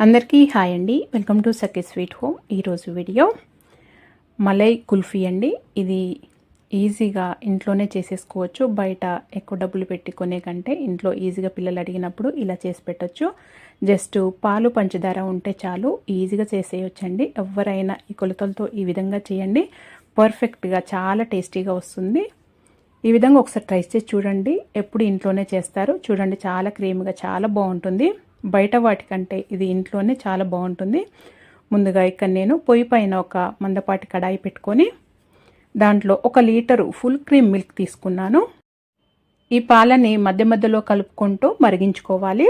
అందరికీ హాయ్ అండి. Welcome to సకే స్వీట్ హోమ్ ఈరోజు వీడియో మలై కుల్ఫీ అండి. ఇది ఈజీగా ఇంట్లోనే చేసేసుకోవచ్చు. బయట ఎక్కువ డబ్బులు పెట్టి కొనే కంటే ఇంట్లో ఈజీగా పిల్లలు అడిగినప్పుడు ఇలా చేసి పెట్టచ్చు. జస్ట్ పాలు పంచదార ఉంటే చాలు ఈజీగా చేసేయొచ్చండి. ఎవరైనా ఈ కొలతలతో ఈ విధంగా చేయండి. పర్ఫెక్ట్గా చాలా టేస్టీగా వస్తుంది. ఈ విధంగా ఒకసారి ట్రై చేసి చూడండి. ఎప్పుడు ఇంట్లోనే చేస్తారు. చూడండి చాలా క్రీమ్గా చాలా బాగుంటుంది. బయట వాటికంటే ఇది ఇంట్లోనే చాలా బాగుంటుంది. ముందుగా ఇక్కడ నేను పొయ్యి పైన ఒక మందపాటి కడాయి పెట్టుకొని దాంట్లో ఒక లీటరు ఫుల్ క్రీమ్ మిల్క్ తీసుకున్నాను. ఈ పాలని మధ్య మధ్యలో కలుపుకుంటూ మరిగించుకోవాలి.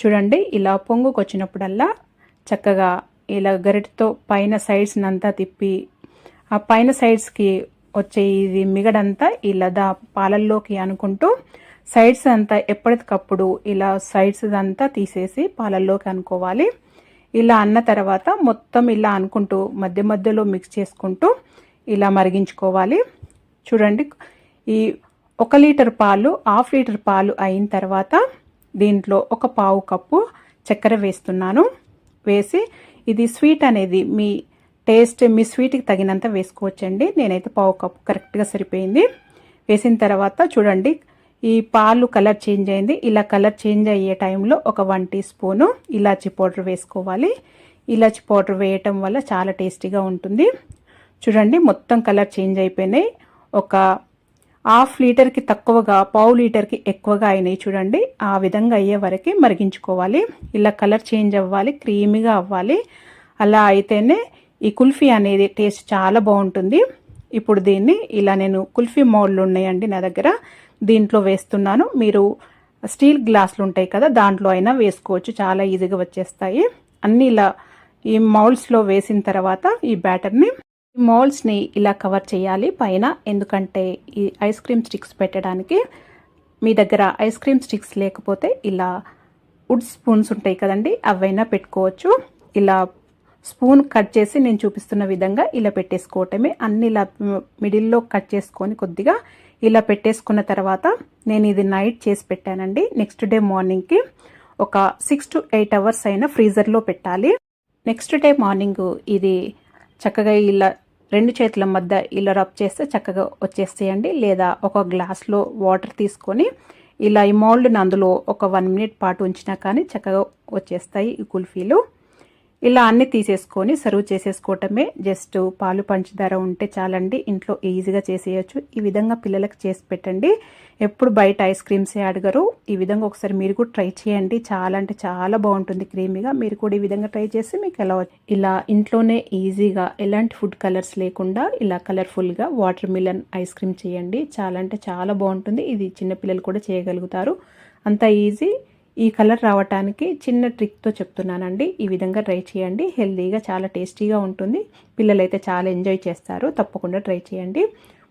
చూడండి ఇలా పొంగుకొచ్చినప్పుడల్లా చక్కగా ఇలా గరిటతో పైన సైడ్స్ని అంతా తిప్పి ఆ పైన సైడ్స్కి వచ్చే ఇది మిగడంతా ఇలా దా పాలల్లోకి అనుకుంటూ సైడ్స్ అంతా ఎప్పటికప్పుడు ఇలా సైడ్స్ అంతా తీసేసి పాలల్లోకి అనుకోవాలి. ఇలా అన్న తర్వాత మొత్తం ఇలా అనుకుంటూ మధ్య మధ్యలో మిక్స్ చేసుకుంటూ ఇలా మరిగించుకోవాలి. చూడండి ఈ ఒక లీటర్ పాలు హాఫ్ లీటర్ పాలు అయిన తర్వాత దీంట్లో ఒక పావు కప్పు చక్కెర వేస్తున్నాను. వేసి ఇది స్వీట్ అనేది మీ టేస్ట్ మీ స్వీట్కి తగినంత వేసుకోవచ్చండి. నేనైతే పావు కప్పు కరెక్ట్గా సరిపోయింది. వేసిన తర్వాత చూడండి ఈ పాలు కలర్ చేంజ్ అయింది. ఇలా కలర్ చేంజ్ అయ్యే టైంలో ఒక వన్ టీ స్పూను ఇలాచి పౌడర్ వేసుకోవాలి. ఇలాచి పౌడర్ వేయటం వల్ల చాలా టేస్టీగా ఉంటుంది. చూడండి మొత్తం కలర్ చేంజ్ అయిపోయినాయి. ఒక హాఫ్ లీటర్కి తక్కువగా పావు లీటర్కి ఎక్కువగా అయినాయి చూడండి. ఆ విధంగా అయ్యే వరకు మరిగించుకోవాలి. ఇలా కలర్ చేంజ్ అవ్వాలి క్రీమీగా అవ్వాలి. అలా అయితేనే ఈ కుల్ఫీ అనేది టేస్ట్ చాలా బాగుంటుంది. ఇప్పుడు దీన్ని ఇలా నేను కుల్ఫీ మౌల్డ్లు ఉన్నాయండి నా దగ్గర. దీంట్లో వేస్తున్నాను. మీరు స్టీల్ గ్లాసులు ఉంటాయి కదా దాంట్లో అయినా వేసుకోవచ్చు. చాలా ఈజీగా వచ్చేస్తాయి. అన్నీ ఇలా ఈ మౌల్డ్స్లో వేసిన తర్వాత ఈ బ్యాటర్ని ఈ మౌల్డ్స్ని ఇలా కవర్ చేయాలి పైన. ఎందుకంటే ఈ ఐస్ క్రీమ్ స్టిక్స్ పెట్టడానికి మీ దగ్గర ఐస్ క్రీమ్ స్టిక్స్ లేకపోతే ఇలా వుడ్ స్పూన్స్ ఉంటాయి కదండి అవైనా పెట్టుకోవచ్చు. ఇలా స్పూన్ కట్ చేసి నేను చూపిస్తున్న విధంగా ఇలా పెట్టేసుకోవటమే. అన్ని ఇలా మిడిల్లో కట్ చేసుకొని కొద్దిగా ఇలా పెట్టేసుకున్న తర్వాత నేను ఇది నైట్ చేసి పెట్టానండి. నెక్స్ట్ డే మార్నింగ్కి ఒక సిక్స్ టు ఎయిట్ అవర్స్ అయినా ఫ్రీజర్లో పెట్టాలి. నెక్స్ట్ డే మార్నింగ్ ఇది చక్కగా ఇలా రెండు చేతుల మధ్య ఇలా రబ్ చేస్తే చక్కగా వచ్చేస్తాయండి లేదా ఒక గ్లాస్లో వాటర్ తీసుకొని ఇలా ఈ మోల్డ్ని అందులో ఒక వన్ మినిట్ పాటు ఉంచినా కానీ చక్కగా వచ్చేస్తాయి ఈ కుల్ఫీలు. ఇలా అన్ని తీసేసుకొని సర్వ్ చేసేసుకోవటమే జస్ట్ పాలు పంచదార ఉంటే చాలండి. ఇంట్లో ఈజీగా చేసేయచ్చు. ఈ విధంగా పిల్లలకు చేసి పెట్టండి. ఎప్పుడు బయట ఐస్ క్రీమ్స్ అడగరు. ఈ విధంగా ఒకసారి మీరు కూడా ట్రై చేయండి. చాలా అంటే చాలా బాగుంటుంది క్రీమీగా. మీరు కూడా ఈ విధంగా ట్రై చేసి మీకు ఎలా ఇలా ఇంట్లోనే ఈజీగా ఎలాంటి ఫుడ్ కలర్స్ లేకుండా ఇలా కలర్ఫుల్గా వాటర్ మిలన్ ఐస్ క్రీమ్ చేయండి. చాలా అంటే చాలా బాగుంటుంది. ఇది చిన్నపిల్లలు కూడా చేయగలుగుతారు. అంత ఈజీ. ఈ కలర్ రావటానికి చిన్న ట్రిక్తో చెప్తున్నానండి. ఈ విధంగా ట్రై చేయండి. హెల్తీగా చాలా టేస్టీగా ఉంటుంది. పిల్లలైతే చాలా ఎంజాయ్ చేస్తారు. తప్పకుండా ట్రై చేయండి.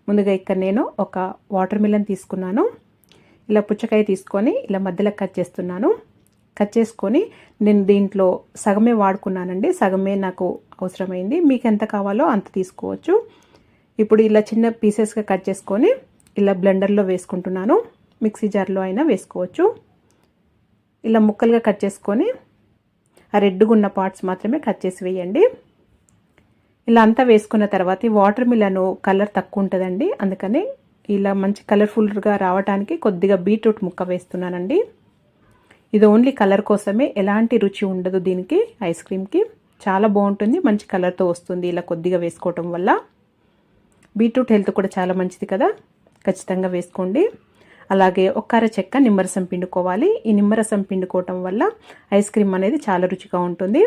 ముందుగా ఇక్కడ నేను ఒక వాటర్ మిలన్ తీసుకున్నాను. ఇలా పుచ్చకాయ తీసుకొని ఇలా మధ్యలో కట్ చేస్తున్నాను. కట్ చేసుకొని నేను దీంట్లో సగమే వాడుకున్నానండి. సగమే నాకు అవసరమైంది. మీకు ఎంత కావాలో అంత తీసుకోవచ్చు. ఇప్పుడు ఇలా చిన్న పీసెస్గా కట్ చేసుకొని ఇలా బ్లెండర్లో వేసుకుంటున్నాను. మిక్సీ జార్లో అయినా వేసుకోవచ్చు. ఇలా ముక్కలుగా కట్ చేసుకొని ఆ రెడ్గా ఉన్న పార్ట్స్ మాత్రమే కట్ చేసి వేయండి. ఇలా అంతా వేసుకున్న తర్వాత ఈ వాటర్ మిలను కలర్ తక్కువ ఉంటుందండి. అందుకని ఇలా మంచి కలర్ఫుల్గా రావడానికి కొద్దిగా బీట్రూట్ ముక్క వేస్తున్నానండి. ఇది ఓన్లీ కలర్ కోసమే ఎలాంటి రుచి ఉండదు దీనికి ఐస్ క్రీమ్కి. చాలా బాగుంటుంది మంచి కలర్తో వస్తుంది ఇలా కొద్దిగా వేసుకోవటం వల్ల. బీట్రూట్ హెల్త్ కూడా చాలా మంచిది కదా. ఖచ్చితంగా వేసుకోండి. అలాగే ఒక్కర చెక్క నిమ్మరసం పిండుకోవాలి. ఈ నిమ్మరసం పిండుకోవటం వల్ల ఐస్ క్రీమ్ అనేది చాలా రుచిగా ఉంటుంది.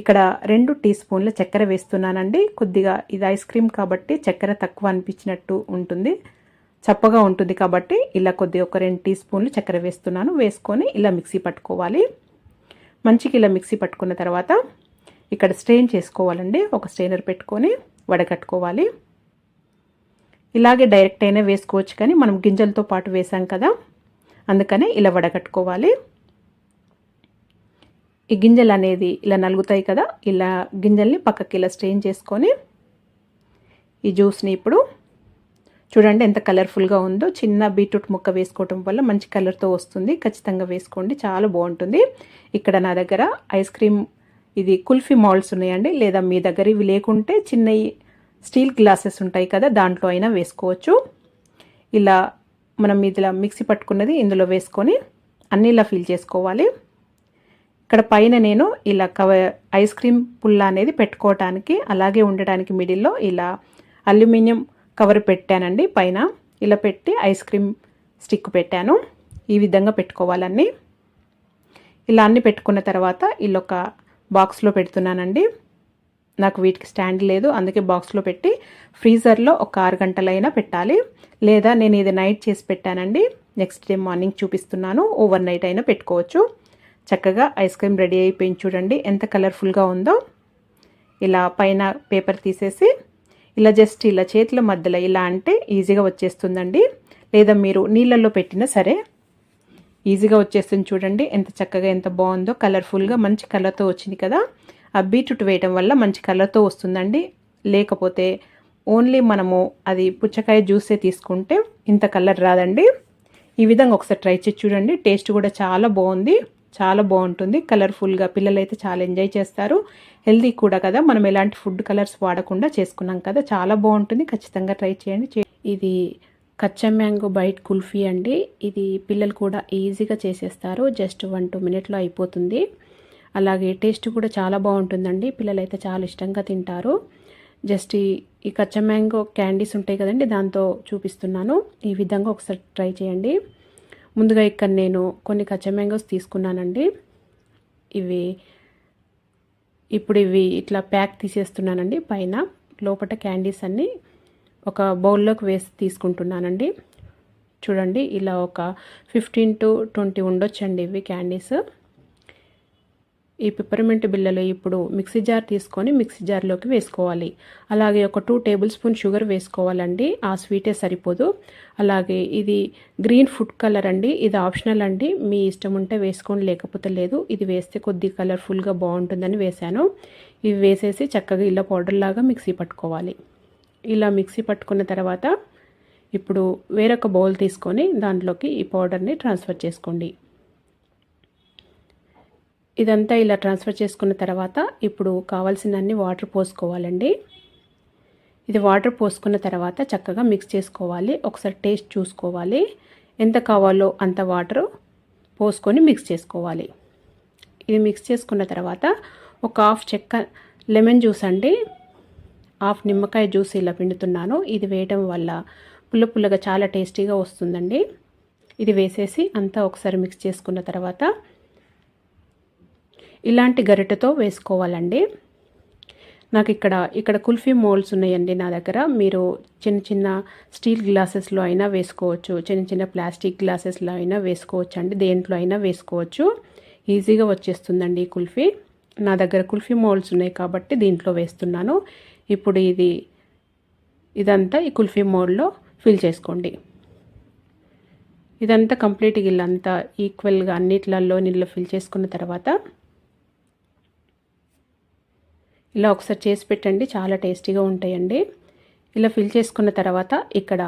ఇక్కడ రెండు టీ స్పూన్ల చక్కెర వేస్తున్నానండి. కొద్దిగా ఇది ఐస్ క్రీమ్ కాబట్టి చక్కెర తక్కువ అనిపించినట్టు ఉంటుంది. చప్పగా ఉంటుంది కాబట్టి ఇలా కొద్దిగా ఒక రెండు టీ స్పూన్లు చక్కెర వేస్తున్నాను. వేసుకొని ఇలా మిక్సీ పట్టుకోవాలి. మంచిగా ఇలా మిక్సీ పట్టుకున్న తర్వాత ఇక్కడ స్ట్రెయిన్ చేసుకోవాలండి. ఒక స్ట్రెయినర్ పెట్టుకొని వడగట్టుకోవాలి. ఇలాగే డైరెక్ట్ అయినా వేసుకోవచ్చు కానీ మనం గింజలతో పాటు వేసాం కదా అందుకనే ఇలా వడగట్టుకోవాలి. ఈ గింజలు అనేది ఇలా నలుగుతాయి కదా ఇలా గింజల్ని పక్కకి ఇలా స్ట్రెయిన్ చేసుకొని ఈ జ్యూస్ని ఇప్పుడు చూడండి ఎంత కలర్ఫుల్గా ఉందో చిన్న బీట్రూట్ ముక్క వేసుకోవటం వల్ల మంచి కలర్తో వస్తుంది. ఖచ్చితంగా వేసుకోండి చాలా బాగుంటుంది. ఇక్కడ నా దగ్గర ఐస్ క్రీమ్ ఇది కుల్ఫీ మాల్స్ ఉన్నాయండి లేదా మీ దగ్గర ఇవి లేకుంటే చిన్న స్టీల్ గ్లాసెస్ ఉంటాయి కదా దాంట్లో అయినా వేసుకోవచ్చు. ఇలా మనం ఇలా మిక్సీ పట్టుకున్నది ఇందులో వేసుకొని అన్నీ ఇలా ఫిల్ చేసుకోవాలి. ఇక్కడ పైన నేను ఇలా కవర్ ఐస్ క్రీమ్ పుల్ల అనేది పెట్టుకోవటానికి అలాగే ఉండటానికి మిడిల్లో ఇలా అల్యూమినియం కవర్ పెట్టానండి పైన. ఇలా పెట్టి ఐస్ క్రీమ్ స్టిక్ పెట్టాను. ఈ విధంగా పెట్టుకోవాలన్నీ. ఇలా అన్ని పెట్టుకున్న తర్వాత ఇల్లొక బాక్స్లో పెడుతున్నానండి. నాకు వీటికి స్టాండ్ లేదు. అందుకే బాక్స్లో పెట్టి ఫ్రీజర్లో ఒక ఆరు గంటలైనా పెట్టాలి. లేదా నేను ఇది నైట్ చేసి పెట్టానండి. నెక్స్ట్ డే మార్నింగ్ చూపిస్తున్నాను. ఓవర్ నైట్ అయినా పెట్టుకోవచ్చు. చక్కగా ఐస్ క్రీమ్ రెడీ అయిపోయింది చూడండి. ఎంత కలర్ఫుల్గా ఉందో. ఇలా పైన పేపర్ తీసేసి ఇలా జస్ట్ ఇలా చేతుల మధ్యలో ఇలా అంటే ఈజీగా వచ్చేస్తుందండి. లేదా మీరు నీళ్ళల్లో పెట్టినా సరే ఈజీగా వచ్చేస్తుంది చూడండి. ఎంత చక్కగా ఎంత బాగుందో కలర్ఫుల్గా మంచి కలర్తో వచ్చింది కదా. బీట్రూట్ వేయటం వల్ల మంచి కలర్తో వస్తుందండి. లేకపోతే ఓన్లీ మనము అది పుచ్చకాయ జ్యూసే తీసుకుంటే ఇంత కలర్ రాదండి. ఈ విధంగా ఒకసారి ట్రై చేసి చూడండి. టేస్ట్ కూడా చాలా బాగుంది. చాలా బాగుంటుంది. కలర్ఫుల్గా పిల్లలు అయితే చాలా ఎంజాయ్ చేస్తారు. హెల్దీ కూడా కదా. మనం ఎలాంటి ఫుడ్ కలర్స్ వాడకుండా చేసుకున్నాం కదా. చాలా బాగుంటుంది. ఖచ్చితంగా ట్రై చేయండి. ఇది కచ్చా మ్యాంగో బైట్ కుల్ఫీ అండి. ఇది పిల్లలు కూడా ఈజీగా చేసేస్తారు. జస్ట్ వన్ టూ మినిట్లో అయిపోతుంది. అలాగే టేస్ట్ కూడా చాలా బాగుంటుందండి. పిల్లలైతే చాలా ఇష్టంగా తింటారు. జస్ట్ ఈ ఈ మ్యాంగో క్యాండీస్ ఉంటాయి కదండి దాంతో చూపిస్తున్నాను. ఈ విధంగా ఒకసారి ట్రై చేయండి. ముందుగా ఇక్కడ నేను కొన్ని కచ్చా మ్యాంగోస్ తీసుకున్నానండి. ఇవి ఇప్పుడు ఇవి ఇట్లా ప్యాక్ తీసేస్తున్నానండి. పైన లోపల క్యాండీస్ అన్నీ ఒక బౌల్లోకి వేసి తీసుకుంటున్నానండి. చూడండి ఇలా ఒక ఫిఫ్టీన్ టు ట్వంటీ ఉండొచ్చండి ఇవి క్యాండీస్. ఈ పిప్పర్మెంట్ బిళ్ళలు ఇప్పుడు మిక్సీ జార్ తీసుకొని మిక్సీ జార్లోకి వేసుకోవాలి. అలాగే ఒక టూ టేబుల్ స్పూన్ షుగర్ వేసుకోవాలండి. ఆ స్వీటే సరిపోదు. అలాగే ఇది గ్రీన్ ఫుడ్ కలర్ అండి. ఇది ఆప్షనల్ అండి. మీ ఇష్టం ఉంటే వేసుకోండి లేకపోతే లేదు. ఇది వేస్తే కొద్ది కలర్ఫుల్గా బాగుంటుందని వేశాను. ఇవి వేసేసి చక్కగా ఇలా పౌడర్ లాగా మిక్సీ పట్టుకోవాలి. ఇలా మిక్సీ పట్టుకున్న తర్వాత ఇప్పుడు వేరొక బౌల్ తీసుకొని దాంట్లోకి ఈ పౌడర్ని ట్రాన్స్ఫర్ చేసుకోండి. ఇదంతా ఇలా ట్రాన్స్ఫర్ చేసుకున్న తర్వాత ఇప్పుడు కావాల్సినన్ని వాటర్ పోసుకోవాలండి. ఇది వాటర్ పోసుకున్న తర్వాత చక్కగా మిక్స్ చేసుకోవాలి. ఒకసారి టేస్ట్ చూసుకోవాలి. ఎంత కావాలో అంత వాటర్ పోసుకొని మిక్స్ చేసుకోవాలి. ఇది మిక్స్ చేసుకున్న తర్వాత ఒక హాఫ్ చెక్క లెమన్ జ్యూస్ అండి. హాఫ్ నిమ్మకాయ జ్యూస్ ఇలా పిండుతున్నాను. ఇది వేయటం వల్ల పుల్ల పుల్లగా చాలా టేస్టీగా వస్తుందండి. ఇది వేసేసి అంతా ఒకసారి మిక్స్ చేసుకున్న తర్వాత ఇలాంటి గరిటెతో వేసుకోవాలండి. నాకు ఇక్కడ ఇక్కడ కుల్ఫీ మోల్స్ ఉన్నాయండి నా దగ్గర. మీరు చిన్న చిన్న స్టీల్ గ్లాసెస్లో అయినా వేసుకోవచ్చు. చిన్న చిన్న ప్లాస్టిక్ గ్లాసెస్లో అయినా వేసుకోవచ్చు అండి దేంట్లో అయినా వేసుకోవచ్చు. ఈజీగా వచ్చేస్తుందండి ఈ కుల్ఫీ. నా దగ్గర కుల్ఫీ మోల్స్ ఉన్నాయి కాబట్టి దీంట్లో వేస్తున్నాను. ఇప్పుడు ఇది ఇదంతా ఈ కుల్ఫీ మోడ్లో ఫిల్ చేసుకోండి. ఇదంతా కంప్లీట్గా ఇల్లంతా ఈక్వల్గా అన్నిట్లలో నీళ్ళు ఫిల్ చేసుకున్న తర్వాత ఇలా ఒకసారి చేసి పెట్టండి చాలా టేస్టీగా ఉంటాయండి. ఇలా ఫిల్ చేసుకున్న తర్వాత ఇక్కడ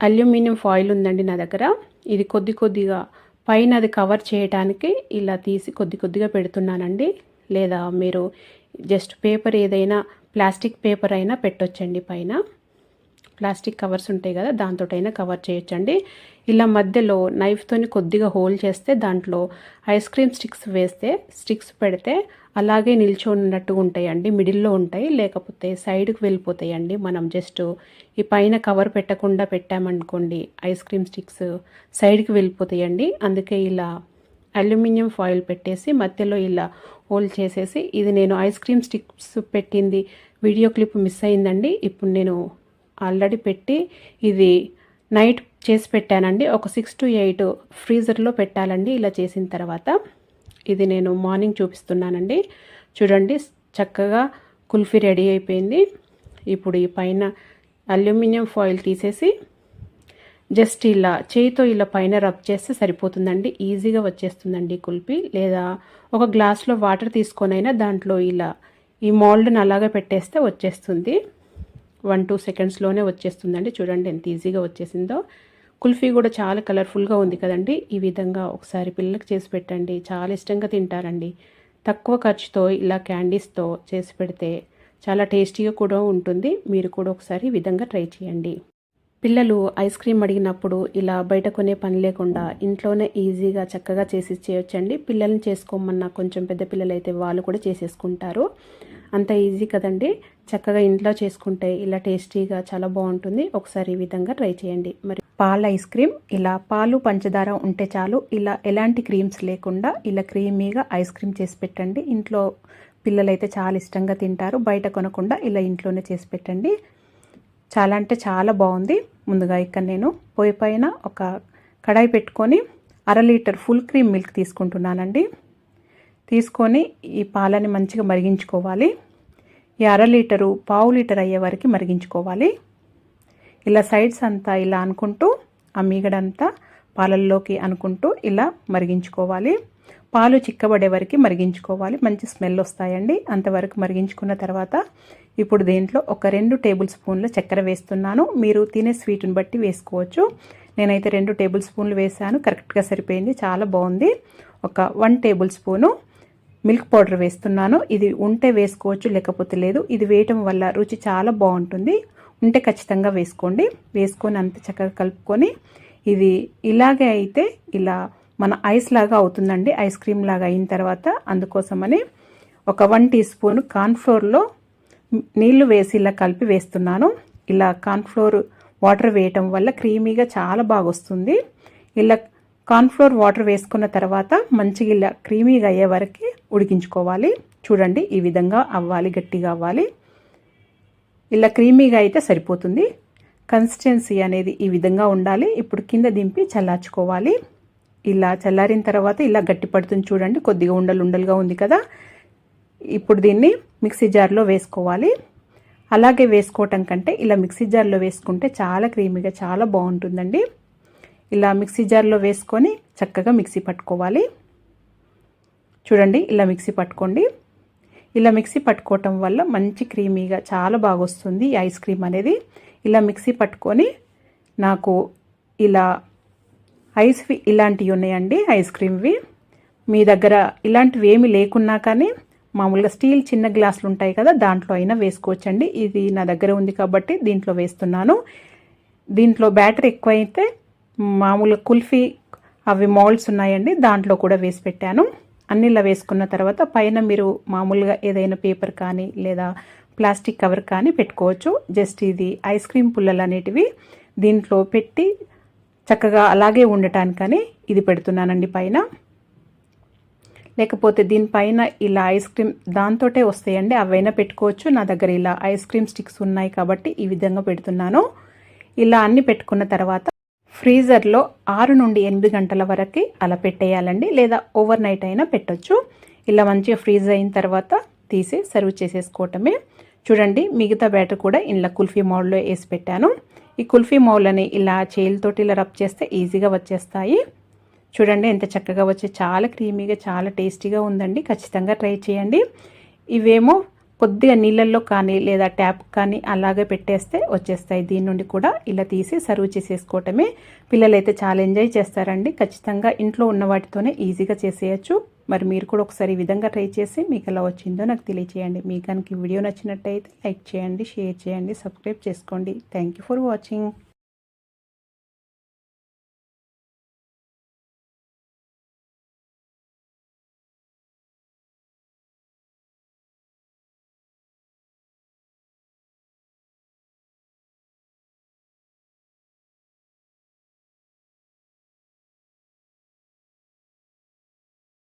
అల్యూమినియం ఫాయిల్ ఉందండి నా దగ్గర. ఇది కొద్ది కొద్దిగా పైన అది కవర్ చేయడానికి ఇలా తీసి కొద్ది కొద్దిగా పెడుతున్నానండి. లేదా మీరు జస్ట్ పేపర్ ఏదైనా ప్లాస్టిక్ పేపర్ అయినా పెట్టొచ్చండి పైన. ప్లాస్టిక్ కవర్స్ ఉంటాయి కదా దాంతోటైనా కవర్ చేయొచ్చండి. ఇలా మధ్యలో నైఫ్తోని కొద్దిగా హోల్ చేస్తే దాంట్లో ఐస్ క్రీమ్ స్టిక్స్ వేస్తే స్టిక్స్ పెడితే అలాగే నిల్చొన్నట్టు ఉంటాయండి మిడిల్లో ఉంటాయి లేకపోతే సైడ్కి వెళ్ళిపోతాయండి. మనం జస్ట్ ఈ పైన కవర్ పెట్టకుండా పెట్టామనుకోండి ఐస్ క్రీమ్ స్టిక్స్ సైడ్కి వెళ్ళిపోతాయండి. అందుకే ఇలా అల్యూమినియం ఫాయిల్ పెట్టేసి మధ్యలో ఇలా హోల్ చేసేసి ఇది నేను ఐస్ క్రీమ్ స్టిక్స్ పెట్టింది వీడియో క్లిప్ మిస్ అయిందండి. ఇప్పుడు నేను ఆల్రెడీ పెట్టి ఇది నైట్ చేసి పెట్టానండి. ఒక సిక్స్ టు ఎయిట్ ఫ్రీజర్లో పెట్టాలండి. ఇలా చేసిన తర్వాత ఇది నేను మార్నింగ్ చూపిస్తున్నానండి. చూడండి చక్కగా కుల్ఫీ రెడీ అయిపోయింది. ఇప్పుడు ఈ పైన అల్యూమినియం ఫాయిల్ తీసేసి జస్ట్ ఇలా చేయితో ఇలా పైన రబ్ చేస్తే సరిపోతుందండి. ఈజీగా వచ్చేస్తుందండి కుల్ఫీ. లేదా ఒక గ్లాస్లో వాటర్ తీసుకొనైనా దాంట్లో ఇలా ఈ మోల్డ్ని అలాగే పెట్టేస్తే వచ్చేస్తుంది. వన్ టూ సెకండ్స్లోనే వచ్చేస్తుందండి. చూడండి ఎంత ఈజీగా వచ్చేసిందో. కుల్ఫీ కూడా చాలా కలర్ఫుల్గా ఉంది కదండి. ఈ విధంగా ఒకసారి పిల్లలకు చేసి పెట్టండి. చాలా ఇష్టంగా తింటారండి. తక్కువ ఖర్చుతో ఇలా క్యాండీస్తో చేసి పెడితే చాలా టేస్టీగా కూడా ఉంటుంది. మీరు కూడా ఒకసారి ఈ విధంగా ట్రై చేయండి. పిల్లలు ఐస్ క్రీమ్ అడిగినప్పుడు ఇలా బయట కొనే పని లేకుండా ఇంట్లోనే ఈజీగా చక్కగా చేసి చేయొచ్చండి పిల్లల్ని చేసుకోమన్నా కొంచెం పెద్ద పిల్లలైతే వాళ్ళు కూడా చేసేసుకుంటారు. అంత ఈజీ కదండి. చక్కగా ఇంట్లో చేసుకుంటే ఇలా టేస్టీగా చాలా బాగుంటుంది. ఒకసారి ఈ విధంగా ట్రై చేయండి. మరి పాల ఐస్ క్రీమ్ ఇలా పాలు పంచదార ఉంటే చాలు. ఇలా ఎలాంటి క్రీమ్స్ లేకుండా ఇలా క్రీమీగా ఐస్ క్రీమ్ చేసి పెట్టండి. ఇంట్లో పిల్లలైతే చాలా ఇష్టంగా తింటారు. బయట కొనకుండా ఇలా ఇంట్లోనే చేసి పెట్టండి. చాలా అంటే చాలా బాగుంది. ముందుగా ఇక్కడ నేను పొయ్యి పైన ఒక కడాయి పెట్టుకొని అర లీటర్ ఫుల్ క్రీమ్ మిల్క్ తీసుకుంటున్నానండి. తీసుకొని ఈ పాలని మంచిగా మరిగించుకోవాలి. అర లీటరు పావు లీటర్ అయ్యే వరకు మరిగించుకోవాలి. ఇలా సైడ్స్ అంతా ఇలా అనుకుంటూ ఆ మీగడంతా పాలల్లోకి అనుకుంటూ ఇలా మరిగించుకోవాలి. పాలు చిక్కబడే వరకు మరిగించుకోవాలి. మంచి స్మెల్ వస్తాయండి. అంతవరకు మరిగించుకున్న తర్వాత ఇప్పుడు దీంట్లో ఒక రెండు టేబుల్ స్పూన్ల చక్కెర వేస్తున్నాను. మీరు తినే స్వీట్ని బట్టి వేసుకోవచ్చు. నేనైతే రెండు టేబుల్ స్పూన్లు వేసాను కరెక్ట్గా సరిపోయింది. చాలా బాగుంది. ఒక one table spoon milk powder వేస్తున్నాను. ఇది ఉంటే వేసుకోవచ్చు లేకపోతే లేదు. ఇది వేయటం వల్ల రుచి చాలా బాగుంటుంది. ఉంటే ఖచ్చితంగా వేసుకోండి. వేసుకొని అంత చక్కగా కలుపుకొని ఇది ఇలాగే అయితే ఇలా మన ఐస్ లాగా అవుతుందండి. ఐస్ క్రీమ్ లాగా అయిన తర్వాత అందుకోసమని ఒక వన్ టీ స్పూన్ కార్న్ఫ్లోర్లో నీళ్ళు వేసి ఇలా కలిపి వేస్తున్నాను. ఇలా కార్న్ఫ్లోర్ వాటర్ వేయటం వల్ల క్రీమీగా చాలా బాగా వస్తుంది. ఇలా కార్న్ఫ్లోర్ వాటర్ వేసుకున్న తర్వాత మంచిగా ఇలా క్రీమీగా అయ్యే వరకు ఉడికించుకోవాలి. చూడండి ఈ విధంగా అవ్వాలి గట్టిగా అవ్వాలి. ఇలా క్రీమీగా అయితే సరిపోతుంది. కన్సిస్టెన్సీ అనేది ఈ విధంగా ఉండాలి. ఇప్పుడు కింద దింపి చల్లార్చుకోవాలి. ఇలా చల్లారిన తర్వాత ఇలా గట్టి పడుతుంది చూడండి. కొద్దిగా ఉండలు ఉండలుగా ఉంది కదా. ఇప్పుడు దీన్ని మిక్సీ జార్లో వేసుకోవాలి. అలాగే వేసుకోవటం కంటే ఇలా మిక్సీ జార్లో వేసుకుంటే చాలా క్రీమీగా చాలా బాగుంటుందండి. ఇలా మిక్సీ జార్లో వేసుకొని చక్కగా మిక్సీ పట్టుకోవాలి. చూడండి ఇలా మిక్సీ పట్టుకోండి. ఇలా మిక్సీ పట్టుకోవటం వల్ల మంచి క్రీమీగా చాలా బాగా వస్తుంది ఈ ఐస్ క్రీమ్ అనేది. ఇలా మిక్సీ పట్టుకొని నాకు ఇలా ఐస్వి ఇలాంటివి ఉన్నాయండి ఐస్ క్రీమ్వి. మీ దగ్గర ఇలాంటివి ఏమి లేకున్నా కానీ మామూలుగా స్టీల్ చిన్న గ్లాసులు ఉంటాయి కదా దాంట్లో అయినా వేసుకోవచ్చండి. ఇది నా దగ్గర ఉంది కాబట్టి దీంట్లో వేస్తున్నాను. దీంట్లో బ్యాటరీ ఎక్కువైతే మామూలుగా కుల్ఫీ అవి మౌల్డ్స్ ఉన్నాయండి దాంట్లో కూడా వేసి పెట్టాను. అన్నిలా వేసుకున్న తర్వాత పైన మీరు మామూలుగా ఏదైనా పేపర్ కానీ లేదా ప్లాస్టిక్ కవర్ కానీ పెట్టుకోవచ్చు. జస్ట్ ఇది ఐస్ క్రీమ్ పుల్లలు అనేటివి దీంట్లో పెట్టి చక్కగా అలాగే ఉండటానికని ఇది పెడుతున్నానండి పైన. లేకపోతే దీనిపైన ఇలా ఐస్ క్రీమ్ దాంతోటే వస్తాయండి. అవైనా పెట్టుకోవచ్చు. నా దగ్గర ఇలా ఐస్ క్రీమ్ స్టిక్స్ ఉన్నాయి కాబట్టి ఈ విధంగా పెడుతున్నాను. ఇలా అన్ని పెట్టుకున్న తర్వాత ఫ్రీజర్లో ఆరు నుండి ఎనిమిది గంటల వరకు అలా పెట్టేయాలండి లేదా ఓవర్ నైట్ అయినా పెట్టొచ్చు. ఇలా మంచిగా ఫ్రీజ్ అయిన తర్వాత తీసి సర్వ్ చేసేసుకోవటమే. చూడండి మిగతా బ్యాటర్ కూడా ఇలా కుల్ఫీ మౌల్లో వేసి పెట్టాను. ఈ కుల్ఫీ మౌలని ఇలా చేయిలతోటి ఇలా రబ్ చేస్తే ఈజీగా వచ్చేస్తాయి. చూడండి ఎంత చక్కగా వచ్చే చాలా క్రీమీగా చాలా టేస్టీగా ఉందండి. ఖచ్చితంగా ట్రై చేయండి. ఇవేమో కొద్దిగా నీళ్ళల్లో కానీ లేదా ట్యాప్ కానీ అలాగే పెట్టేస్తే వచ్చేస్తాయి. దీని నుండి కూడా ఇలా తీసి సర్వ్ చేసేసుకోవటమే. పిల్లలైతే చాలా ఎంజాయ్ చేస్తారండి. ఖచ్చితంగా ఇంట్లో ఉన్న వాటితోనే ఈజీగా చేసేయచ్చు. మరి మీరు కూడా ఒకసారి ఈ విధంగా ట్రై చేసి మీకు ఎలా వచ్చిందో నాకు తెలియచేయండి. మీకు కనుక వీడియో నచ్చినట్టయితే లైక్ చేయండి షేర్ చేయండి సబ్స్క్రైబ్ చేసుకోండి. Thank for watching.